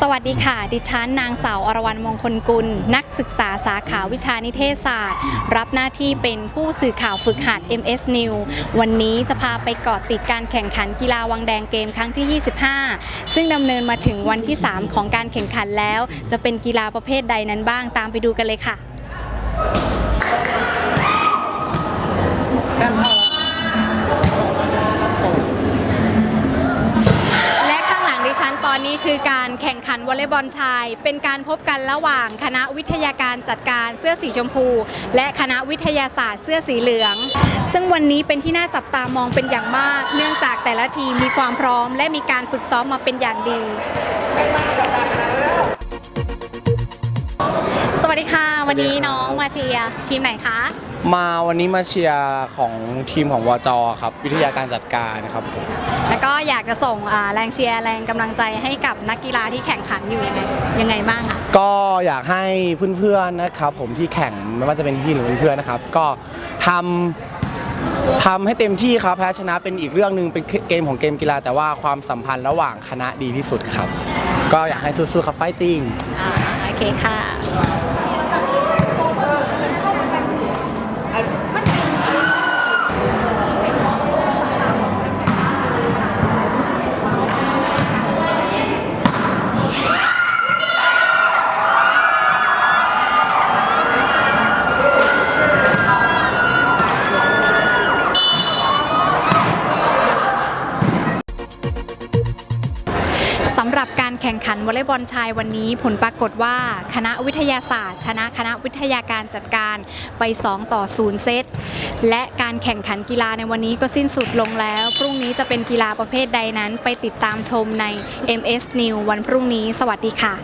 สวัสดีค่ะ ดิฉันนางสาวอรวรรณมงคลกุล นักศึกษาสาขาวิชานิเทศศาสตร์ รับหน้าที่เป็นผู้สื่อข่าวฝึกหัด MS New วันนี้จะพาไปเกาะติดการแข่งขันกีฬาวังแดงเกมครั้งที่ 25 ซึ่งดำเนินมาถึงวันที่ 3 ของการแข่งขันแล้ว จะเป็นกีฬาประเภทใดนั้นบ้างตามไปดูกันเลยค่ะ วันตอนนี้คือการแข่งขันวอลเลย์บอลชาย เป็นการพบกันระหว่างคณะวิทยาการจัดการเสื้อสีชมพู และคณะวิทยาศาสตร์เสื้อสีเหลือง ซึ่งวันนี้เป็นที่น่าจับตามองเป็นอย่างมาก เนื่องจากแต่ละทีมมีความพร้อม และมีการฝึกซ้อมมาเป็นอย่างดีสวัสดีค่ะ วันนี้น้องมาเชียร์ทีมไหนคะ มาวันนี้มาเชียร์ของทีมของวจครับ วิทยาการจัดการครับผม อยากจะส่งอ่าแรงเชียร์แรงกำลังใจให้กับนักกีฬาที่แข่งขันอยู่ยังไงยังไงบ้างคะก็อยากให้เพื่อนๆนะครับ ผมที่แข่งไม่ว่าจะเป็นพี่หรือเพื่อนๆนะครับ ก็ทำทำให้เต็มที่ครับแพ้ชนะเป็นอีกเรื่องหนึ่งเป็นเกมของเกมกีฬาแต่ว่าความสัมพันธ์ระหว่างคณะดีที่สุดครับ ก็อยากให้สู้ๆครับไฟติ้งอ่าโอเคค่ะำหรับการแข่งขันวอลเลย์บอลชายวันนี้ผลปรากฏว่า คณะวิทยาศาสตร์ ชนะคณะวิทยาการจัดการไป 2 ต่อ 0 เซต และการแข่งขันกีฬาในวันนี้ก็สิ้นสุดลงแล้ว พรุ่งนี้จะเป็นกีฬาประเภทใดนั้นไปติดตามชมใน MS New วันพรุ่งนี้ สวัสดีค่ะ